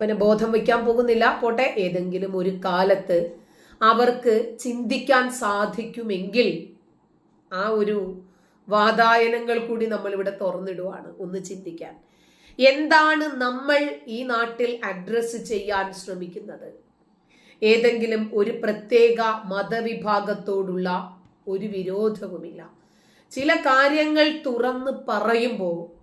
പിന്നെ ബോധം വയ്ക്കാൻ പോകുന്നില്ല. പോട്ടെ ഏതെങ്കിലും ഒരു കാലത്ത് അവർക്ക് ചിന്തിക്കാൻ സാധിക്കുമെങ്കിൽ ആ ഒരു വാതായനങ്ങൾ കൂടി നമ്മൾ ഇവിടെ തുറന്നിടുവാണ് ഒന്ന് ചിന്തിക്കാൻ. എന്താണ് നമ്മൾ ഈ നാട്ടിൽ അഡ്രസ്സ് ചെയ്യാൻ ശ്രമിക്കുന്നത്? ഏതെങ്കിലും ഒരു പ്രത്യേക മതവിഭാഗത്തോടുള്ള ഒരു വിരോധവുമില്ല. ചില കാര്യങ്ങൾ തുറന്ന് പറയുമ്പോൾ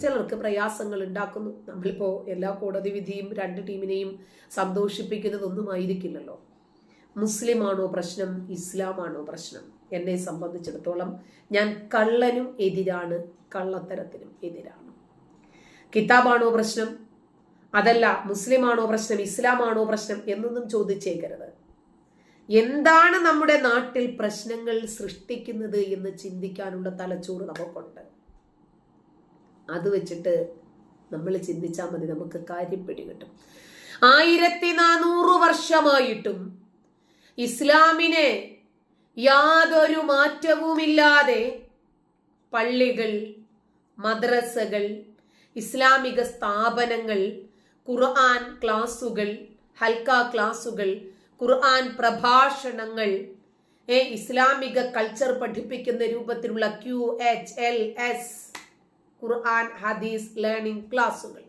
ചിലർക്ക് പ്രയാസങ്ങൾ ഉണ്ടാക്കുന്നു. നമ്മളിപ്പോൾ എല്ലാ കോടതി വിധിയും രണ്ട് ടീമിനെയും സന്തോഷിപ്പിക്കുന്നതൊന്നും ആയിരിക്കില്ലല്ലോ മുസ്ലിമാണോ പ്രശ്നം ഇസ്ലാമാണോ പ്രശ്നം? എന്നെ സംബന്ധിച്ചിടത്തോളം ഞാൻ കള്ളനും എതിരാണ് കള്ളത്തരത്തിനും എതിരാണ്. കിതാബാണോ പ്രശ്നം? അതല്ല മുസ്ലിമാണോ പ്രശ്നം ഇസ്ലാമാണോ പ്രശ്നം എന്നൊന്നും ചോദിച്ചേക്കരുത്. എന്താണ് നമ്മുടെ നാട്ടിൽ പ്രശ്നങ്ങൾ സൃഷ്ടിക്കുന്നത് എന്ന് ചിന്തിക്കാനുള്ള തലച്ചോറ് നമുക്കുണ്ട്. അത് വെച്ചിട്ട് നമ്മൾ ചിന്തിച്ചാൽ മതി നമുക്ക് കാര്യം പിടികിട്ടും ആയിരത്തി നാനൂറ് വർഷമായിട്ടും ഇസ്ലാമിനെ യാതൊരു മാറ്റവുമില്ലാതെ പള്ളികൾ മദ്രസകൾ ഇസ്ലാമിക സ്ഥാപനങ്ങൾ ഖുർആൻ ക്ലാസുകൾ ഹൽക്ക ക്ലാസുകൾ ഖുർആൻ പ്രഭാഷണങ്ങൾ ഇസ്ലാമിക കൾച്ചർ പഠിപ്പിക്കുന്ന രൂപത്തിലുള്ള Q H L S Quran ഹദീസ് ലേണിംഗ് ക്ലാസ്സുകൾ.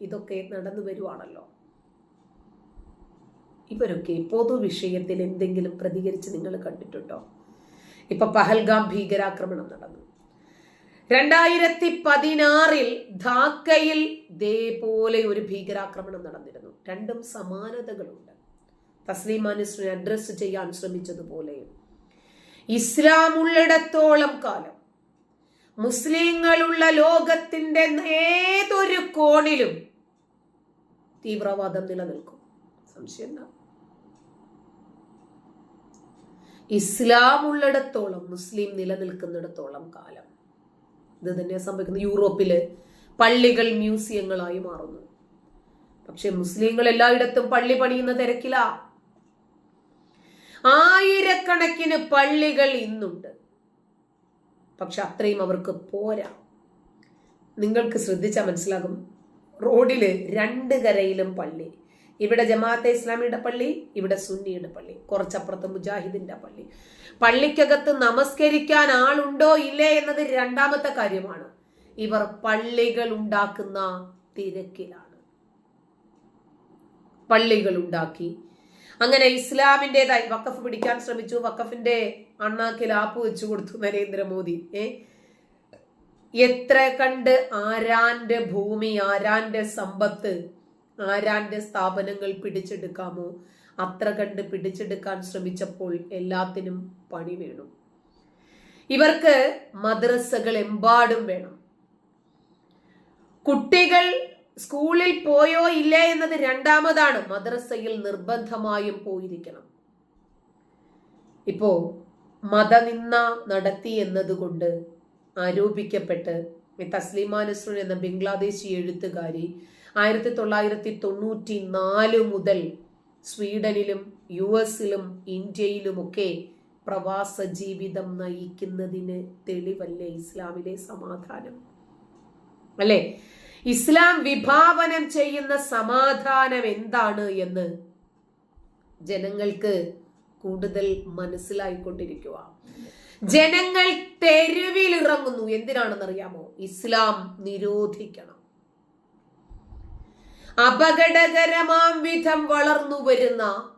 ഇതൊക്കെ നടന്നു വരുവാണല്ലോ. ഇവരൊക്കെ പൊതുവിഷയത്തിൽ എന്തെങ്കിലും പ്രതികരിച്ച് നിങ്ങൾ കണ്ടിട്ടുണ്ടോ? ഇപ്പൊ പഹൽഗാം ഭീകരാക്രമണം നടന്നു. രണ്ടായിരത്തി പതിനാറിൽ ധാക്കയിൽ ഇതേപോലെ ഒരു ഭീകരാക്രമണം നടന്നിരുന്നു. രണ്ടും സമാനതകളുണ്ട്. തസ്ലീം അനുസ്ലിനെ അഡ്രസ് ചെയ്യാൻ ശ്രമിച്ചതുപോലെ. ഇസ്ലാമുള്ളിടത്തോളം കാലം മുസ്ലിങ്ങളുള്ള ലോകത്തിന്റെ ഏതൊരു കോണിലും തീവ്രവാദം നിലനിൽക്കും. സംശയം ഇസ്ലാം ഉള്ളിടത്തോളം മുസ്ലിം നിലനിൽക്കുന്നിടത്തോളം കാലം ഇത് തന്നെ സംഭവിക്കുന്നത്. യൂറോപ്പിൽ പള്ളികൾ മ്യൂസിയങ്ങളായി മാറുന്നു. പക്ഷെ മുസ്ലിങ്ങൾ എല്ലായിടത്തും പള്ളി പണിയുന്ന തിരക്കില. ആയിരക്കണക്കിന് പള്ളികൾ ഇന്നുണ്ട്. പക്ഷെ അത്രയും അവർക്ക് പോരാ. നിങ്ങൾക്ക് ശ്രദ്ധിച്ചാൽ മനസ്സിലാകും. റോഡിൽ രണ്ട് കരയിലും പള്ളി. ഇവിടെ ജമാഅത്തെ ഇസ്ലാമിയുടെ പള്ളി ഇവിടെ സുന്നിയുടെ പള്ളി. കുറച്ചപ്പുറത്ത് മുജാഹിദിന്റെ പള്ളി. പള്ളിക്കകത്ത് നമസ്കരിക്കാൻ ആളുണ്ടോ ഇല്ലേ എന്നത് രണ്ടാമത്തെ കാര്യമാണ്. ഇവർ പള്ളികൾ ഉണ്ടാക്കുന്ന തിരക്കിലാണ്. പള്ളികൾ ഉണ്ടാക്കി അങ്ങനെ ഇസ്ലാമിന്റെതായി വക്കഫ് പിടിക്കാൻ ശ്രമിച്ചു. വക്കഫിന്റെ അണ്ണാക്കിൽ ആപ്പ് വെച്ചു കൊടുത്തു നരേന്ദ്രമോദി. ഏ? എത്ര കണ്ട് ആരാന്റെ ഭൂമി ആരാന്റെ സമ്പത്ത് ആരാന്റെ സ്ഥാപനങ്ങൾ പിടിച്ചെടുക്കാമോ? അത്ര കണ്ട് പിടിച്ചെടുക്കാൻ ശ്രമിച്ചപ്പോൾ എല്ലാത്തിനും പണി വേണം. ഇവർക്ക് മദ്രസകൾ എമ്പാടും വേണം. കുട്ടികൾ സ്കൂളിൽ പോയോ ഇല്ലേ എന്നത് രണ്ടാമതാണ് മദ്രസയിൽ നിർബന്ധമായും പോയിരിക്കണം. ഇപ്പോ മതനിന്ന നടത്തി എന്നതുകൊണ്ട് ആരോപിക്കപ്പെട്ട് തസ്ലിമ എന്ന ബംഗ്ലാദേശി എഴുത്തുകാരി ആയിരത്തി തൊള്ളായിരത്തി തൊണ്ണൂറ്റി നാല് മുതൽ സ്വീഡനിലും യു എസിലും ഇന്ത്യയിലുമൊക്കെ പ്രവാസ ജീവിതം നയിക്കുന്നതിന് തെളിവല്ലേ ഇസ്ലാമിലെ സമാധാനം? അല്ലേ? ഇസ്ലാം വിഭാവനം ചെയ്യുന്ന സമാധാനം എന്താണ് എന്ന് ജനങ്ങൾക്ക് കൂടുതൽ മനസ്സിലായിക്കൊണ്ടിരിക്കുക ജനങ്ങൾ തെരുവിൽ ഇറങ്ങുന്നു എന്തിനാണെന്നറിയാമോ? ഇസ്ലാം നിരോധിക്കണം. അപകടകരമാം വിധം വളർന്നു വരുന്ന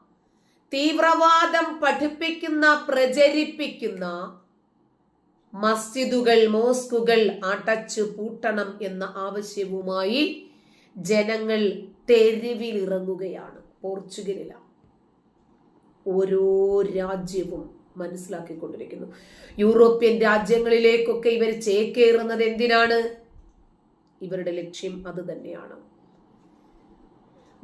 തീവ്രവാദം പഠിപ്പിക്കുന്ന പ്രചരിപ്പിക്കുന്ന മസ്ജിദുകൾ മോസ്കുകൾ അടച്ചു പൂട്ടണം എന്ന ആവശ്യവുമായി ജനങ്ങൾ തെരുവിലിറങ്ങുകയാണ് പോർച്ചുഗലിലാണ് ഓരോ രാജ്യവും മനസ്സിലാക്കിക്കൊണ്ടിരിക്കുന്നു. യൂറോപ്യൻ രാജ്യങ്ങളിലേക്കൊക്കെ ഇവർ ചേക്കേറുന്നത് എന്തിനാണ്? ഇവരുടെ ലക്ഷ്യം അത് തന്നെയാണ്.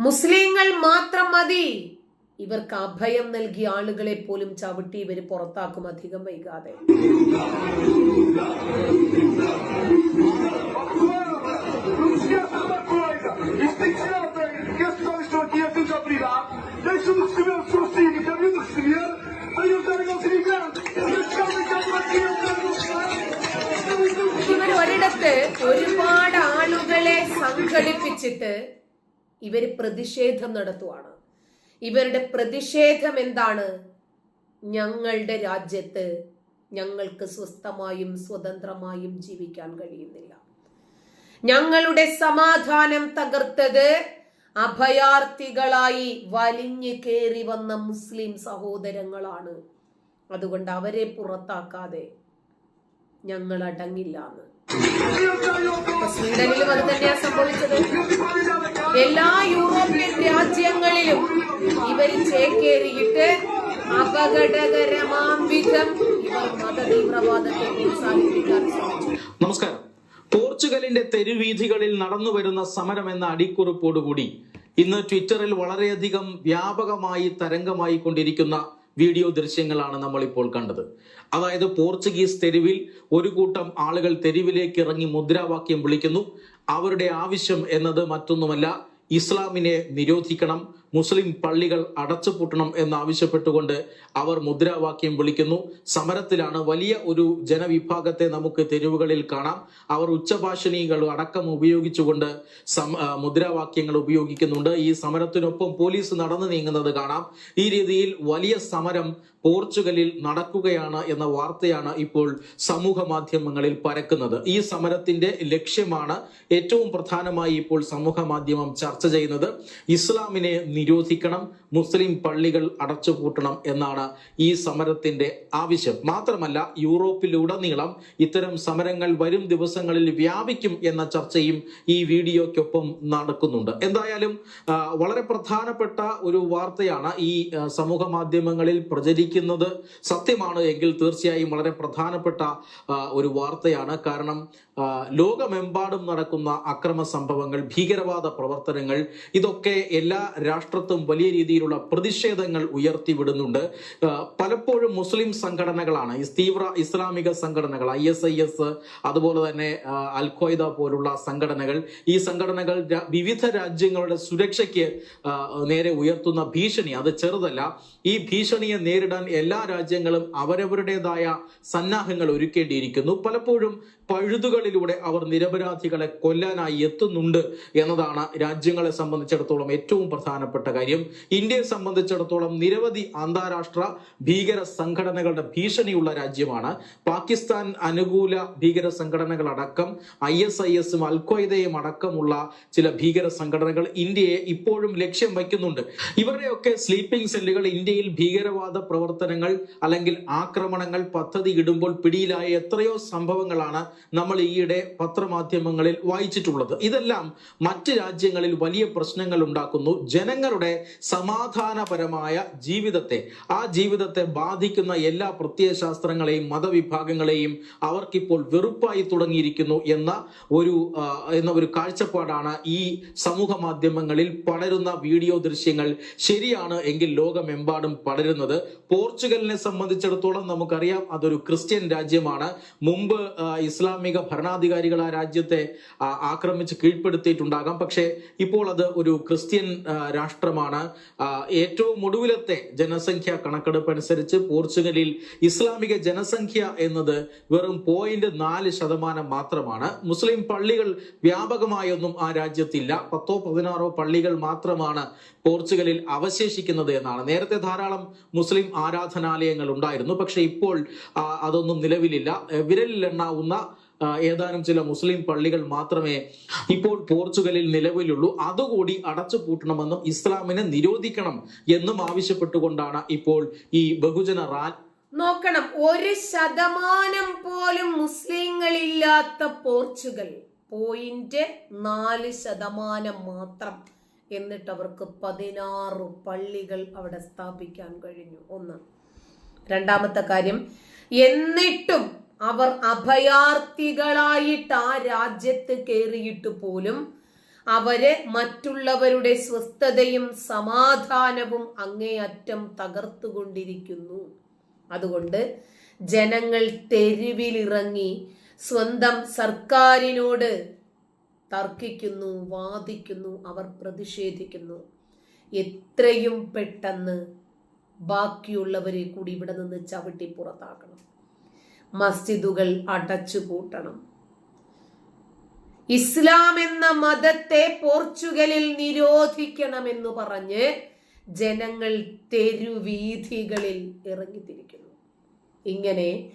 മുസ്ലിങ്ങൾ മാത്രം മതി. ഇവർക്ക് അഭയം നൽകിയ ആളുകളെ പോലും ചവിട്ടി ഇവർ പുറത്താക്കും അധികം വൈകാതെ. ഇവർ ഒരിടത്ത് ഒരുപാട് ആളുകളെ സംഘടിപ്പിച്ചിട്ട് ഇവർ പ്രതിഷേധം നടത്തുവാണ്. ഇവരുടെ പ്രതിഷേധം എന്താണ്? ഞങ്ങളുടെ രാജ്യത്ത് ഞങ്ങൾക്ക് സ്വസ്ഥമായും സ്വതന്ത്രമായും ജീവിക്കാൻ കഴിയുന്നില്ല. ഞങ്ങളുടെ സമാധാനം തകർത്തത് അഭയാർത്ഥികളായി വലിഞ്ഞു കയറി വന്ന മുസ്ലിം സഹോദരങ്ങളാണ്. അതുകൊണ്ട് അവരെ പുറത്താക്കാതെ ഞങ്ങൾ അടങ്ങില്ല എന്ന്. സ്വീഡനിലും അത് തന്നെയാണ് സംഭവിച്ചത്. എല്ലാ യൂറോപ്യൻ രാജ്യങ്ങളിലും ഇവർ ചേക്കേറിയിട്ട് അപകടകരമാം ഇവർ നമസ്കാരം. പോർച്ചുഗലിന്റെ തെരുവീഥികളിൽ നടന്നു വരുന്ന സമരം എന്ന അടിക്കുറിപ്പോടുകൂടി ഇന്ന് ട്വിറ്ററിൽ വളരെയധികം വ്യാപകമായി തരംഗമായി കൊണ്ടിരിക്കുന്ന വീഡിയോ ദൃശ്യങ്ങളാണ് നമ്മൾ ഇപ്പോൾ കണ്ടത്. അതായത് പോർച്ചുഗീസ് തെരുവിൽ ഒരു കൂട്ടം ആളുകൾ തെരുവിലേക്ക് ഇറങ്ങി മുദ്രാവാക്യം വിളിക്കുന്നു. അവരുടെ ആവശ്യം എന്നത് മറ്റൊന്നുമല്ല ഇസ്ലാമിനെ നിരോധിക്കണം മുസ്ലിം പള്ളികൾ അടച്ചുപൂട്ടണം എന്നാവശ്യപ്പെട്ടുകൊണ്ട് അവർ മുദ്രാവാക്യം വിളിക്കുന്നു. സമരത്തിലാണ് വലിയ ഒരു ജനവിഭാഗത്തെ നമുക്ക് തെരുവുകളിൽ കാണാം. അവർ ഉച്ചഭാഷണികൾ അടക്കം ഉപയോഗിച്ചുകൊണ്ട് മുദ്രാവാക്യങ്ങൾ ഉപയോഗിക്കുന്നുണ്ട്. ഈ സമരത്തിനൊപ്പം പോലീസ് നടന്നു നീങ്ങുന്നത് കാണാം. ഈ രീതിയിൽ വലിയ സമരം പോർച്ചുഗലിൽ നടക്കുകയാണ് എന്ന വാർത്തയാണ് ഇപ്പോൾ സമൂഹ മാധ്യമങ്ങളിൽ പരക്കുന്നത്. ഈ സമരത്തിന്റെ ലക്ഷ്യമാണ് ഏറ്റവും പ്രധാനമായി ഇപ്പോൾ സമൂഹ മാധ്യമം ചർച്ച ചെയ്യുന്നത് ഇസ്ലാമിനെ നിരോധിക്കണം മുസ്ലിം പള്ളികൾ അടച്ചുപൂട്ടണം എന്നാണ് ഈ സമരത്തിന്റെ ആവശ്യം. മാത്രമല്ല യൂറോപ്പിലുടനീളം ഇത്തരം സമരങ്ങൾ വരും ദിവസങ്ങളിൽ വ്യാപിക്കും എന്ന ചർച്ചയും ഈ വീഡിയോയ്ക്കൊപ്പം നടക്കുന്നുണ്ട്. എന്തായാലും വളരെ പ്രധാനപ്പെട്ട ഒരു വാർത്തയാണ് ഈ സമൂഹ മാധ്യമങ്ങളിൽ പ്രചരിക്കുന്നത്. സത്യമാണ് എങ്കിൽ തീർച്ചയായും വളരെ പ്രധാനപ്പെട്ട ഒരു വാർത്തയാണ്. കാരണം ലോകമെമ്പാടും നടക്കുന്ന അക്രമ സംഭവങ്ങൾ ഭീകരവാദ പ്രവർത്തനങ്ങൾ ഇതൊക്കെ എല്ലാ രാഷ്ട്രത്തും വലിയ രീതിയിലുള്ള പ്രതിഷേധങ്ങൾ ഉയർത്തിവിടുന്നുണ്ട്. പലപ്പോഴും മുസ്ലിം സംഘടനകളാണ് ഈ തീവ്ര ഇസ്ലാമിക സംഘടനകൾ ഐ എസ് ഐ എസ് അതുപോലെ തന്നെ അൽ പോലുള്ള സംഘടനകൾ ഈ സംഘടനകൾ വിവിധ രാജ്യങ്ങളുടെ സുരക്ഷയ്ക്ക് നേരെ ഉയർത്തുന്ന ഭീഷണി. അത് ചെറുതല്ല. ഈ ഭീഷണിയെ നേരിടാൻ എല്ലാ രാജ്യങ്ങളും അവരവരുടേതായ സന്നാഹങ്ങൾ ഒരുക്കേണ്ടിയിരിക്കുന്നു. പലപ്പോഴും പഴുതുകളിലൂടെ അവർ നിരപരാധികളെ കൊല്ലാനായി എത്തുന്നുണ്ട് എന്നതാണ് രാജ്യങ്ങളെ സംബന്ധിച്ചിടത്തോളം ഏറ്റവും പ്രധാനപ്പെട്ട കാര്യം. ഇന്ത്യയെ സംബന്ധിച്ചിടത്തോളം നിരവധി അന്താരാഷ്ട്ര ഭീകര സംഘടനകളുടെ ഭീഷണിയുള്ള രാജ്യമാണ്. പാകിസ്ഥാൻ അനുകൂല ഭീകര സംഘടനകളടക്കം ഐ എസ് ഐ എസും അൽഖ്വയ്ദയും അടക്കമുള്ള ചില ഭീകര സംഘടനകൾ ഇന്ത്യയെ ഇപ്പോഴും ലക്ഷ്യം വയ്ക്കുന്നുണ്ട്. ഇവരുടെയൊക്കെ സ്ലീപ്പിംഗ് സെല്ലുകൾ ഇന്ത്യയിൽ ഭീകരവാദ പ്രവർത്തനങ്ങൾ അല്ലെങ്കിൽ ആക്രമണങ്ങൾ പദ്ധതി ഇടുമ്പോൾ പിടിയിലായ എത്രയോ സംഭവങ്ങളാണ് നമ്മൾ ഈയിടെ പത്രമാധ്യമങ്ങളിൽ വായിച്ചിട്ടുള്ളത്. ഇതെല്ലാം മറ്റ് രാജ്യങ്ങളിൽ വലിയ പ്രശ്നങ്ങൾ ഉണ്ടാക്കുന്നു. ജനങ്ങളുടെ സമാധാനപരമായ ജീവിതത്തെ ആ ജീവിതത്തെ ബാധിക്കുന്ന എല്ലാ പ്രത്യയശാസ്ത്രങ്ങളെയും മതവിഭാഗങ്ങളെയും അവർക്കിപ്പോൾ വെറുപ്പായി തുടങ്ങിയിരിക്കുന്നു എന്ന ഒരു എന്ന ഒരു കാഴ്ചപ്പാടാണ് ഈ സമൂഹ മാധ്യമങ്ങളിൽ പടരുന്ന വീഡിയോ ദൃശ്യങ്ങൾ ശരിയാണ് എങ്കിൽ ലോകമെമ്പാടും പടരുന്നത്. പോർച്ചുഗലിനെ സംബന്ധിച്ചിടത്തോളം നമുക്കറിയാം അതൊരു ക്രിസ്ത്യൻ രാജ്യമാണ്. മുമ്പ് ആ, ഇസ്ലാമിക ഭരണാധികാരികൾ ആ രാജ്യത്തെ ആക്രമിച്ച് കീഴ്പ്പെടുത്തിയിട്ടുണ്ടാകാം. പക്ഷേ ഇപ്പോൾ അത് ഒരു ക്രിസ്ത്യൻ രാഷ്ട്രമാണ്. ഏറ്റവും ഒടുവിലത്തെ ജനസംഖ്യ കണക്കെടുപ്പ് അനുസരിച്ച് പോർച്ചുഗലിൽ ഇസ്ലാമിക ജനസംഖ്യ എന്നത് വെറും പോയിന്റ് നാല് ശതമാനം മാത്രമാണ്. മുസ്ലിം പള്ളികൾ വ്യാപകമായൊന്നും ആ രാജ്യത്തില്ല. പത്തോ പതിനാറോ പള്ളികൾ മാത്രമാണ് പോർച്ചുഗലിൽ അവശേഷിക്കുന്നത് എന്നാണ്. നേരത്തെ ധാരാളം മുസ്ലിം ആരാധനാലയങ്ങൾ ഉണ്ടായിരുന്നു. പക്ഷെ ഇപ്പോൾ അതൊന്നും നിലവിലില്ല. വിരലിലെണ്ണാവുന്ന ഏതാനും ചില മുസ്ലിം പള്ളികൾ മാത്രമേ ഇപ്പോൾ പോർച്ചുഗലിൽ നിലവിലുള്ളൂ. അതുകൂടി അടച്ചു പൂട്ടണമെന്നും ഇസ്ലാമിനെ നിരോധിക്കണം എന്നും ആവശ്യപ്പെട്ടുകൊണ്ടാണ് ഇപ്പോൾ ഈ ബഹുജന റാലി. നോക്കണം ഒരു ശതമാനം പോലും മുസ്ലിങ്ങളില്ലാത്ത പോർച്ചുഗൽ. പോയിന്റ് നാല് ശതമാനം മാത്രം എന്നിട്ട് അവർക്ക് പതിനാറ് പള്ളികൾ അവിടെ സ്ഥാപിക്കാൻ കഴിഞ്ഞു. ഒന്ന്. രണ്ടാമത്തെ കാര്യം എന്നിട്ടും അവർ അഭയാർത്ഥികളായിട്ട് ആ രാജ്യത്ത് കയറിയിട്ട് പോലും അവരെ മറ്റുള്ളവരുടെ സ്വസ്ഥതയും സമാധാനവും അങ്ങേയറ്റം തകർത്തുകൊണ്ടിരിക്കുന്നു. അതുകൊണ്ട് ജനങ്ങൾ തെരുവിലിറങ്ങി സ്വന്തം സർക്കാരിനോട് തർക്കിക്കുന്നു വാദിക്കുന്നു അവർ പ്രതിഷേധിക്കുന്നു. എത്രയും പെട്ടെന്ന് ബാക്കിയുള്ളവരെ കൂടി ഇവിടെ നിന്ന് ചവിട്ടി പുറത്താക്കണം. മസ്ജിദുകൾ അടച്ചു പൂട്ടണം. ഇസ്ലാം എന്ന മതത്തെ പോർച്ചുഗലിൽ നിരോധിക്കണമെന്ന് പറഞ്ഞ് ജനങ്ങൾ തെരുവീഥികളിൽ ഇറങ്ങിത്തിരിക്കുന്നു. ഇങ്ങനെ